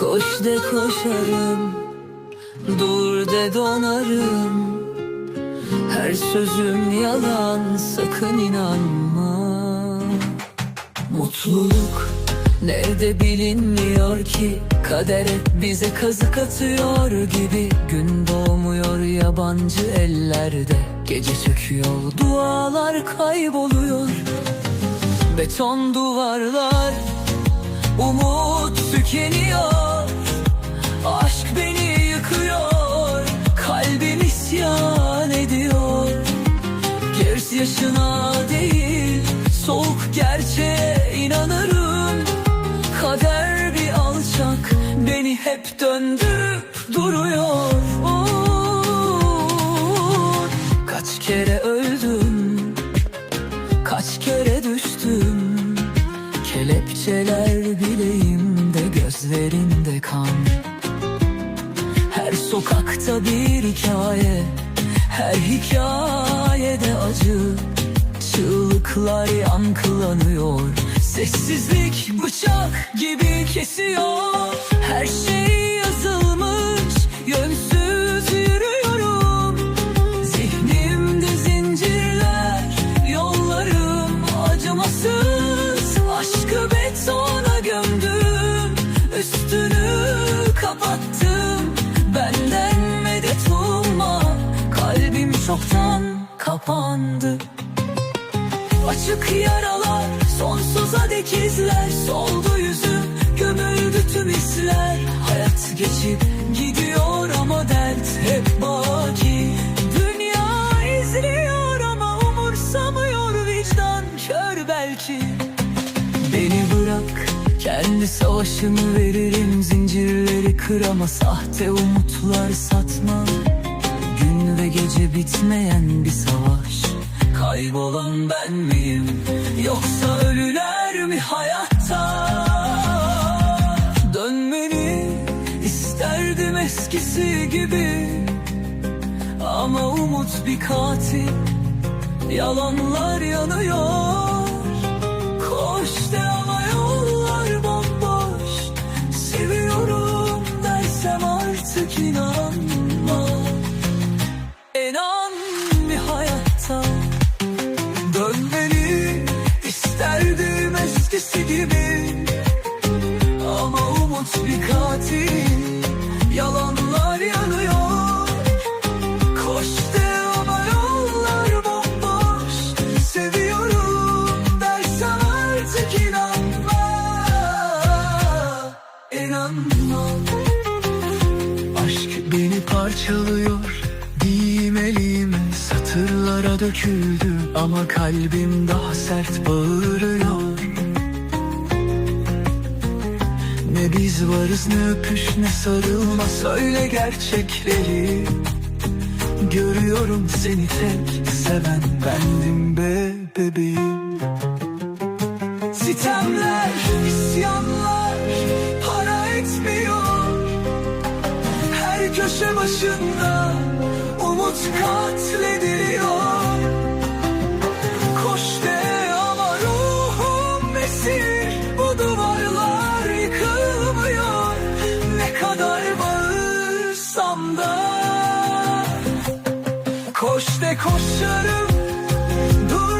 Koş de koşarım Dur de donarım. Her sözüm yalan sakın inanma. Mutluluk nerede bilinmiyor ki? Kader hep bize kazık atıyor gibi. Gün doğmuyor yabancı ellerde. Gece çöküyor dualar kayboluyor. Beton duvarlar Umut tükeniyor Yaşına değil Soğuk gerçeğe inanırım. Kader bir alçak Beni hep döndürüp duruyor. Kaç kere öldüm Kaç kere düştüm. Kelepçeler bileğimde gözlerimde kan. Her sokakta bir hikaye Her hikayede acı Çığlıklar yankılanıyor. Sessizlik bıçak gibi kesiyor. Her şey yazılmış Yönsüz yürüyorum. Zihnimde zincirler Yollarım acımasız. Aşkı betona gömdüm Üstünü kapattım. Benden medet umma Kalbim çoktan kapandı Açık yaralar, sonsuza dek izler. Soldu yüzüm, gömüldü tüm hisler. Hayat geçip gidiyor ama dert hep baki. Dünya izliyor ama umursamıyor vicdan. Kör belki. Beni bırak, kendi savaşımı veririm. Zincirleri kır ama sahte umutlar satma. Gün ve gece bitmeyen bir savaş Kaybolan ben miyim? Yoksa ölüler mi hayatta? Dönmeni isterdim eskisi gibi. Ama umut bir katil Yalanlar yanıyor. Koş de umut bir katil Yalanlar yanıyor. Koş de ama yollar bomboş. Seviyorum dersen artık inanma. İnanma. Aşk beni parçalıyor. Elime satırlara döküldü Ama kalbim daha sert bağırıyor Ne biz varız ne öpüş ne sarılma. Söyle gerçekleri. Görüyorum seni tek seven bendim be bebeğim. Sitemler, isyanlar para etmiyor. Her köşe başında umut katlediliyor koşarım. Dur